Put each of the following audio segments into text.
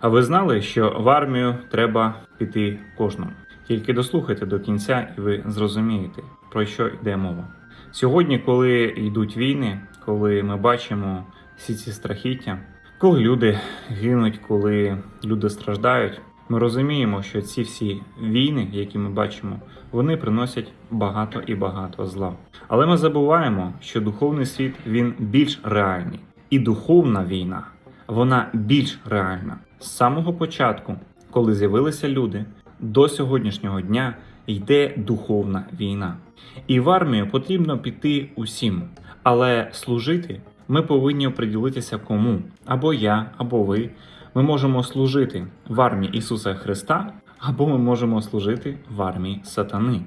А ви знали, що в армію треба піти кожному? Тільки дослухайте до кінця, і ви зрозумієте, про що йде мова. Сьогодні, коли йдуть війни, коли ми бачимо всі ці страхіття, коли люди гинуть, коли люди страждають, ми розуміємо, що ці всі війни, які ми бачимо, вони приносять багато і багато зла. Але ми забуваємо, що духовний світ він більш реальний, і духовна війна вона більш реальна. З самого початку, коли з'явилися люди, до сьогоднішнього дня йде духовна війна. І в армію потрібно піти усім, але служити ми повинні оприділитися кому або я, або ви. Ми можемо служити в армії Ісуса Христа, або ми можемо служити в армії сатани.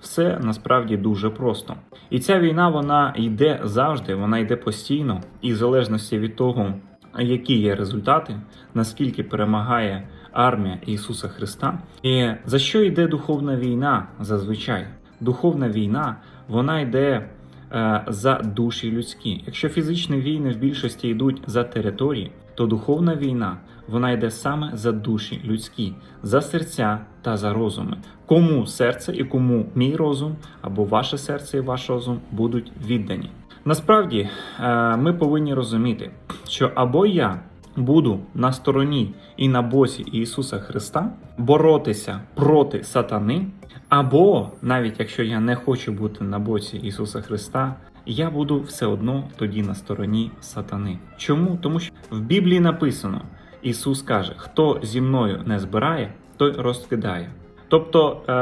Все насправді дуже просто. І ця війна вона йде завжди, вона йде постійно, і в залежності від того, які є результати, наскільки перемагає армія Ісуса Христа, і за що йде духовна війна зазвичай? Духовна війна вона йде е, за душі людські. Якщо фізичні війни в більшості йдуть за території, то духовна війна вона йде саме за душі людські, за серця та за розуми. Кому серце і кому мій розум або ваше серце і ваш розум будуть віддані. Насправді е, ми повинні розуміти, що або я буду на стороні і на боці Ісуса Христа боротися проти сатани, або навіть якщо я не хочу бути на боці Ісуса Христа, я буду все одно тоді на стороні сатани. Чому? Тому що в Біблії написано: Ісус каже: хто зі мною не збирає, той розкидає. Тобто е,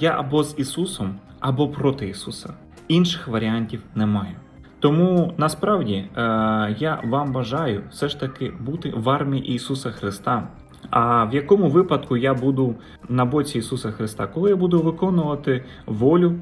я або з Ісусом, або проти Ісуса. Інших варіантів немає. Тому насправді е, я вам бажаю все ж таки бути в армії Ісуса Христа. А в якому випадку я буду на боці Ісуса Христа, коли я буду виконувати волю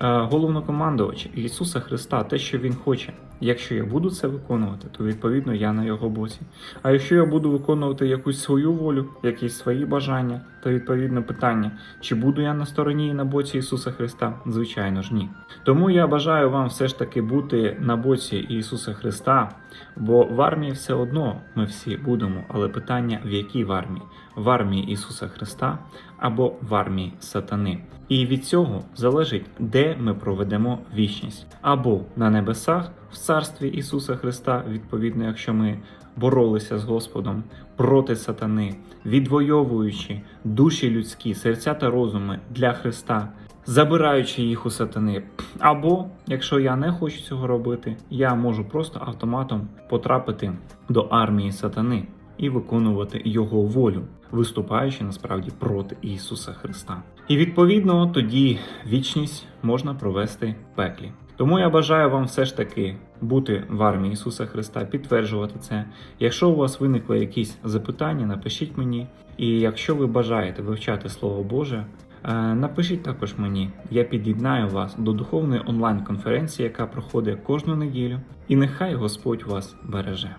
е, головнокомандувача Ісуса Христа, те, що Він хоче. Якщо я буду це виконувати, то відповідно я на його боці. А якщо я буду виконувати якусь свою волю, якісь свої бажання, то відповідно питання, чи буду я на стороні і на боці Ісуса Христа? Звичайно ж ні. Тому я бажаю вам все ж таки бути на боці Ісуса Христа, бо в армії все одно ми всі будемо, але питання в якій в армії? В армії Ісуса Христа або в армії сатани. І від цього залежить, де ми проведемо вічність, або на небесах в царстві Ісуса Христа, відповідно, якщо ми боролися з Господом проти сатани, відвоюючи душі людські, серця та розуми для Христа, забираючи їх у сатани. Або, якщо я не хочу цього робити, я можу просто автоматом потрапити до армії сатани і виконувати його волю, виступаючи насправді проти Ісуса Христа. І відповідно тоді вічність можна провести в пеклі. Тому я бажаю вам все ж таки бути в армії Ісуса Христа, підтверджувати це. Якщо у вас виникли якісь запитання, напишіть мені. І якщо ви бажаєте вивчати Слово Боже, е, напишіть також мені. Я під'єднаю вас до духовної онлайн-конференції, яка проходить кожну неділю. І нехай Господь вас береже.